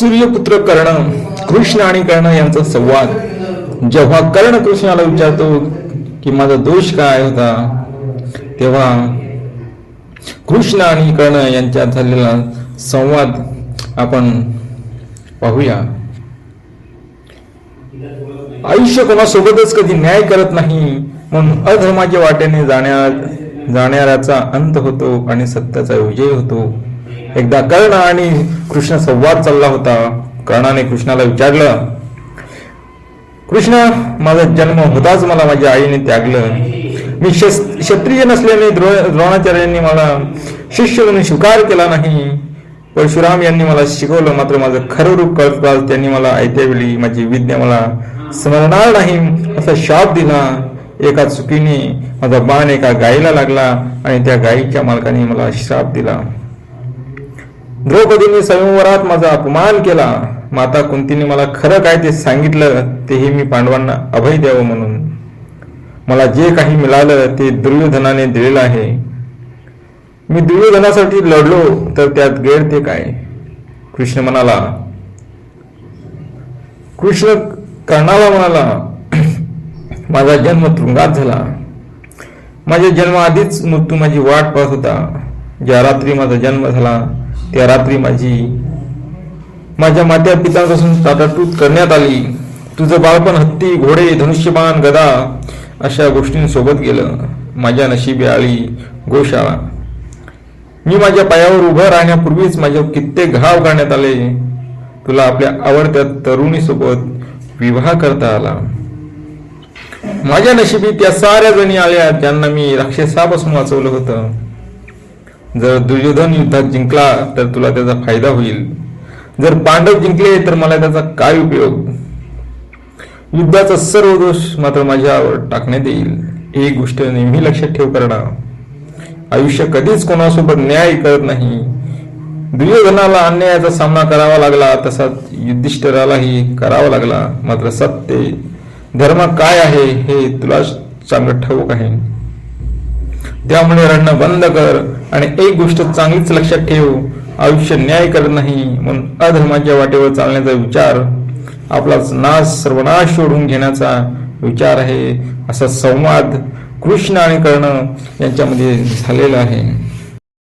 सूर्यपुत्र कर्ण कृष्ण आणि कर्ण यांचा संवाद. जेव्हा कर्ण कृष्णाला विचारतो की माझा दोष काय होता तेव्हा कृष्ण आणि कर्ण यांच्यात झालेला संवाद आपण पाहूया. आयुष्य कोणासोबतच कधी न्याय करत नाही म्हणून अधर्माच्या वाटेने जाण्या जाणाऱ्याचा अंत होतो आणि सत्याचा विजय होतो. एकदा कर्ण आणि कृष्ण संवाद चालला होता. कर्णाने कृष्णाला विचारलं कृष्ण माझा जन्म होताच मला माझ्या आईने त्यागलं. मी क्षत्रिय नसल्याने द्रो- द्रोणाचार्यांनी मला शिष्य म्हणून स्वीकार केला नाही. परशुराम यांनी मला शिकवलं मात्र माझं खरं रूप कळताच त्यांनी मला आयत्या वेळी माझी विद्या मला स्मरणार नाही असा शाप दिला. एका चुकीने माझा बाण एका गायीला लागला आणि त्या गायीच्या मालकाने मला श्राप दिला. द्रौपदीने स्वयंवरात माझा अपमान केला. माता कुंतीने मला खरं काय ते सांगितलं तेही मी पांडवांना अभय द्यावं म्हणून. मला जे काही मिळालं ते दुर्योधनाने दिलेलं आहे. मी दुर्योधनासाठी लढलो तर त्यात गैर ते काय? कृष्ण म्हणाला कृष्ण कर्णाला म्हणाला माझा जन्म तुरुंगात झाला. माझ्या जन्माआधीच मृत्यू माझी वाट पाहत होता. ज्या रात्री माझा जन्म झाला त्या रात्री माझी माझ्या मात्या पितांपासून ताटाटूट करण्यात आली. तुझं बाळपण हत्ती घोडे धनुष्यबाण गदा अशा गोष्टींसोबत गेलं. माझ्या नशिबी आळी गोशाळा. मी माझ्या पायावर उभं राहण्यापूर्वीच माझ्या कित्येक घाव करण्यात आले. तुला आपल्या आवडत्या तरुणीसोबत विवाह करता आला. माझ्या नशिबी त्या साऱ्या जणी आल्या ज्यांना मी राक्षसापासून वाचवलं होतं. जर दुर्योधन युद्धात जिंकला तर तुला त्याचा फायदा होईल. जर पांडव जिंकले तर मला त्याचा काय उपयोग? युद्धाचा सर्व दोष मात्र माझ्यावर टाकण्यात येईल. एक गोष्ट नेहमी लक्षात ठेव करणार आयुष्य कधीच कोणासोबत न्याय करत नाही. दुर्योधनाला अन्यायाचा सामना करावा लागला तसाच युद्धिष्ठरालाही करावा लागला. मात्र सत्य धर्म काय आहे हे तुला चांगलं ठाऊक आहे. त्यामुळे रडणं बंद कर आणि एक गोष्ट चांगलीच लक्षात ठेव. आयुष्य न्याय करत नाही म्हणून अधर्माच्या वाटेवर चालण्याचा विचार. आपलाच नाश सर्वनाश शोधून घेण्याचा विचार आहे. असा संवाद कृष्ण आणि कर्ण यांच्यामध्ये झालेला आहे.